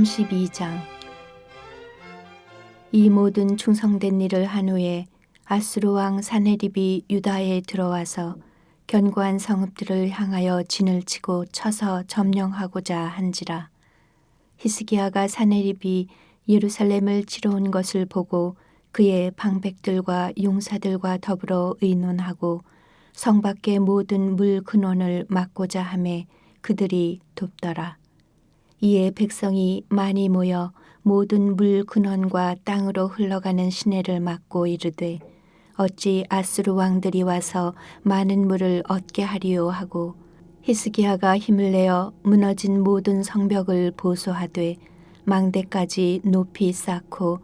32장 이 모든 충성된 일을 한 후에 아수르 왕 사네립이 유다에 들어와서 견고한 성읍들을 향하여 진을 치고 쳐서 점령하고자 한지라 히스기야가 사네립이 예루살렘을 치러 온 것을 보고 그의 방백들과 용사들과 더불어 의논하고 성 밖의 모든 물 근원을 막고자 하매 그들이 돕더라. 이에 백성이 많이 모여 모든 물 근원과 땅으로 흘러가는 시내를 막고 이르되 어찌 아수르 왕들이 와서 많은 물을 얻게 하리요 하고 히스기야가 힘을 내어 무너진 모든 성벽을 보소하되 망대까지 높이 쌓고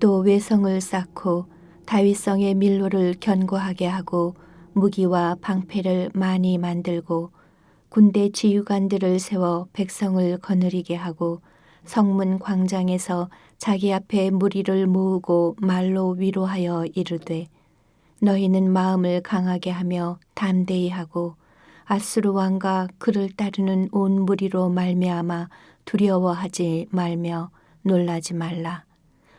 또 외성을 쌓고 다윗성의 밀로를 견고하게 하고 무기와 방패를 많이 만들고 군대 지휘관들을 세워 백성을 거느리게 하고 성문 광장에서 자기 앞에 무리를 모으고 말로 위로하여 이르되 너희는 마음을 강하게 하며 담대히 하고 아수르 왕과 그를 따르는 온 무리로 말미암아 두려워하지 말며 놀라지 말라.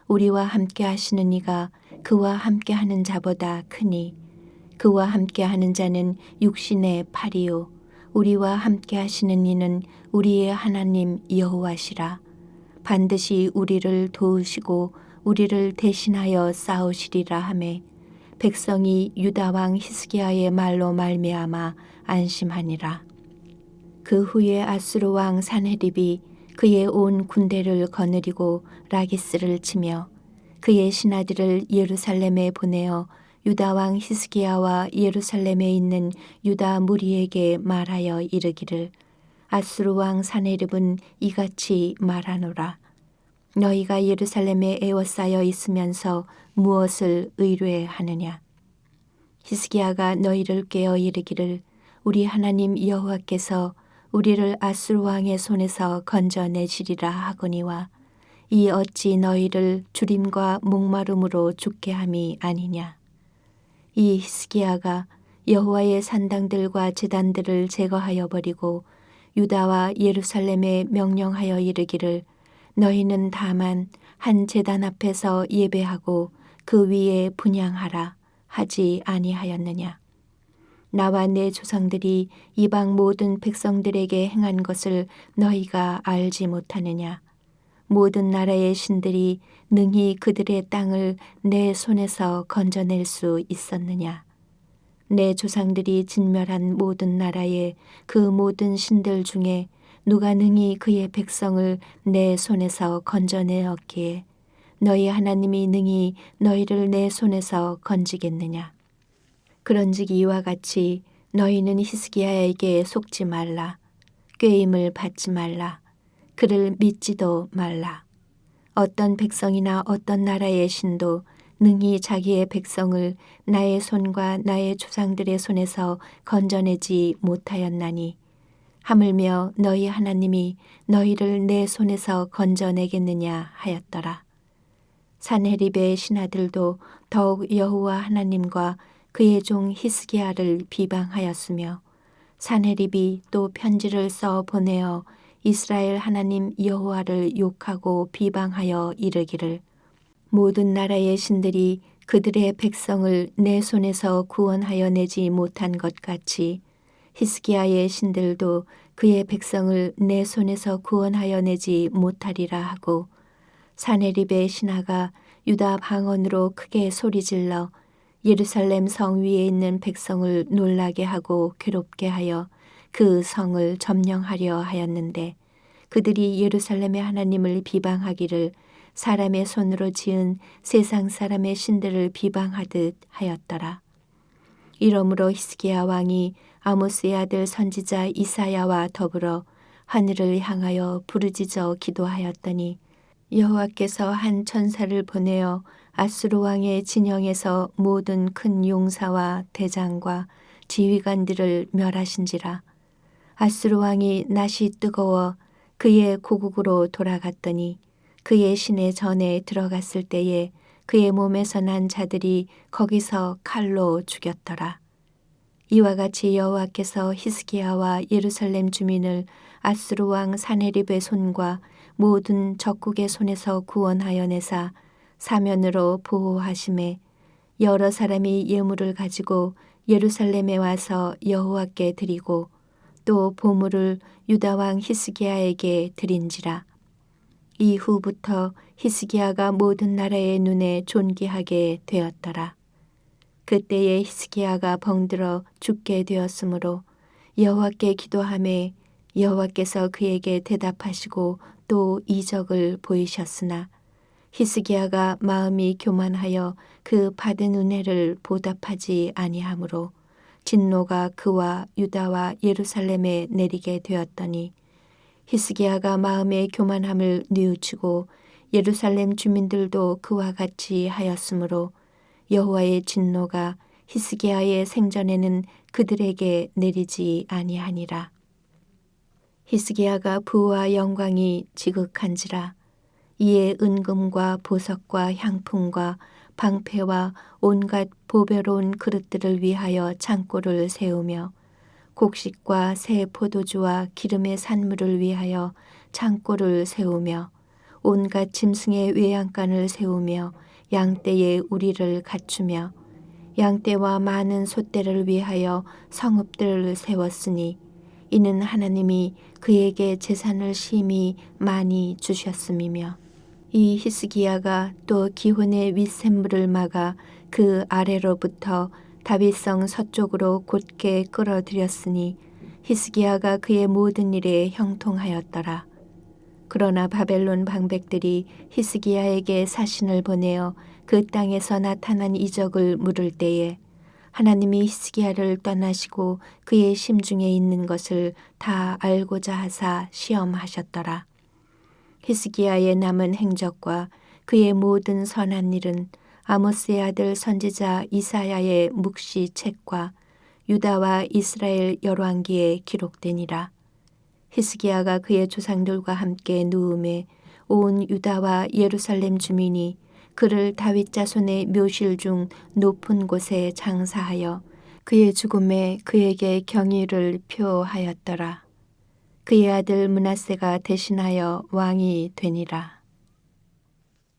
우리와 함께 하시는 이가 그와 함께 하는 자보다 크니 그와 함께 하는 자는 육신의 팔이요 우리와 함께 하시는 이는 우리의 하나님 여호와시라. 반드시 우리를 도우시고 우리를 대신하여 싸우시리라 하매 백성이 유다 왕 히스기야의 말로 말미암아 안심하니라. 그 후에 아수르 왕 사네립이 그의 온 군대를 거느리고 라기스를 치며 그의 신하들을 예루살렘에 보내어 유다 왕 히스기야와 예루살렘에 있는 유다 무리에게 말하여 이르기를 아수르 왕 사네립은 이같이 말하노라. 너희가 예루살렘에 에워싸여 있으면서 무엇을 의뢰하느냐? 히스기야가 너희를 깨어 이르기를 우리 하나님 여호와께서 우리를 아수르 왕의 손에서 건져내시리라 하거니와 이 어찌 너희를 주림과 목마름으로 죽게 함이 아니냐 이 히스기야가 여호와의 산당들과 제단들을 제거하여 버리고 유다와 예루살렘에 명령하여 이르기를 너희는 다만 한 제단 앞에서 예배하고 그 위에 분양하라 하지 아니하였느냐? 나와 내 조상들이 이방 모든 백성들에게 행한 것을 너희가 알지 못하느냐 모든 나라의 신들이 능히 그들의 땅을 내 손에서 건져낼 수 있었느냐? 내 조상들이 진멸한 모든 나라의 그 모든 신들 중에 누가 능히 그의 백성을 내 손에서 건져내었기에 너희 하나님이 능히 너희를 내 손에서 건지겠느냐? 그런즉 이와 같이 너희는 히스기야에게 속지 말라. 꾀임을 받지 말라. 그를 믿지도 말라. 어떤 백성이나 어떤 나라의 신도 능히 자기의 백성을 나의 손과 나의 조상들의 손에서 건져내지 못하였나니 하물며 너희 하나님이 너희를 내 손에서 건져내겠느냐 하였더라. 산헤립의 신하들도 더욱 여호와 하나님과 그의 종 히스기야를 비방하였으며 산헤립이 또 편지를 써 보내어 이스라엘 하나님 여호와를 욕하고 비방하여 이르기를. 모든 나라의 신들이 그들의 백성을 내 손에서 구원하여 내지 못한 것 같이 히스기야의 신들도 그의 백성을 내 손에서 구원하여 내지 못하리라 하고 사네립의 신하가 유다 방언으로 크게 소리질러 예루살렘 성 위에 있는 백성을 놀라게 하고 괴롭게 하여 그 성을 점령하려 하였는데 그들이 예루살렘의 하나님을 비방하기를 사람의 손으로 지은 세상 사람의 신들을 비방하듯 하였더라. 이러므로 히스기야 왕이 아모스의 아들 선지자 이사야와 더불어 하늘을 향하여 부르짖어 기도하였더니 여호와께서 한 천사를 보내어 아수르 왕의 진영에서 모든 큰 용사와 대장과 지휘관들을 멸하신지라 아수르 왕이 낯이 뜨거워 그의 고국으로 돌아갔더니 그의 신의 전에 들어갔을 때에 그의 몸에서 난 자들이 거기서 칼로 죽였더라. 이와 같이 여호와께서 히스기야와 예루살렘 주민을 아수르 왕 사네립의 손과 모든 적국의 손에서 구원하여 내사 사면으로 보호하심에 여러 사람이 예물을 가지고 예루살렘에 와서 여호와께 드리고 또 보물을 유다 왕 히스기야에게 드린지라. 이후부터 히스기야가 모든 나라의 눈에 존귀하게 되었더라. 그때에 히스기야가 벙들어 죽게 되었으므로 여호와께 기도함에 여호와께서 그에게 대답하시고 또 이적을 보이셨으나 히스기야가 마음이 교만하여 그 받은 은혜를 보답하지 아니하므로 진노가 그와 유다와 예루살렘에 내리게 되었더니 히스기야가 마음의 교만함을 뉘우치고 예루살렘 주민들도 그와 같이 하였으므로 여호와의 진노가 히스기야의 생전에는 그들에게 내리지 아니하니라. 히스기야가 부와 영광이 지극한지라 이에 은금과 보석과 향품과 방패와 온갖 보배로운 그릇들을 위하여 창고를 세우며 곡식과 새 포도주와 기름의 산물을 위하여 창고를 세우며 온갖 짐승의 외양간을 세우며 양떼의 우리를 갖추며 양떼와 많은 소떼를 위하여 성읍들을 세웠으니 이는 하나님이 그에게 재산을 심히 많이 주셨음이며 이 히스기야가 또 기혼의 윗샘물을 막아 그 아래로부터 다윗성 서쪽으로 곧게 끌어들였으니 히스기야가 그의 모든 일에 형통하였더라. 그러나 바벨론 방백들이 히스기야에게 사신을 보내어 그 땅에서 나타난 이적을 물을 때에 하나님이 히스기야를 떠나시고 그의 심중에 있는 것을 다 알고자 하사 시험하셨더라. 히스기야의 남은 행적과 그의 모든 선한 일은 아모스의 아들 선지자 이사야의 묵시 책과 유다와 이스라엘 열왕기에 기록되니라. 히스기야가 그의 조상들과 함께 누움에 온 유다와 예루살렘 주민이 그를 다윗 자손의 묘실 중 높은 곳에 장사하여 그의 죽음에 그에게 경의를 표하였더라. 그의 아들 문하세가 대신하여 왕이 되니라.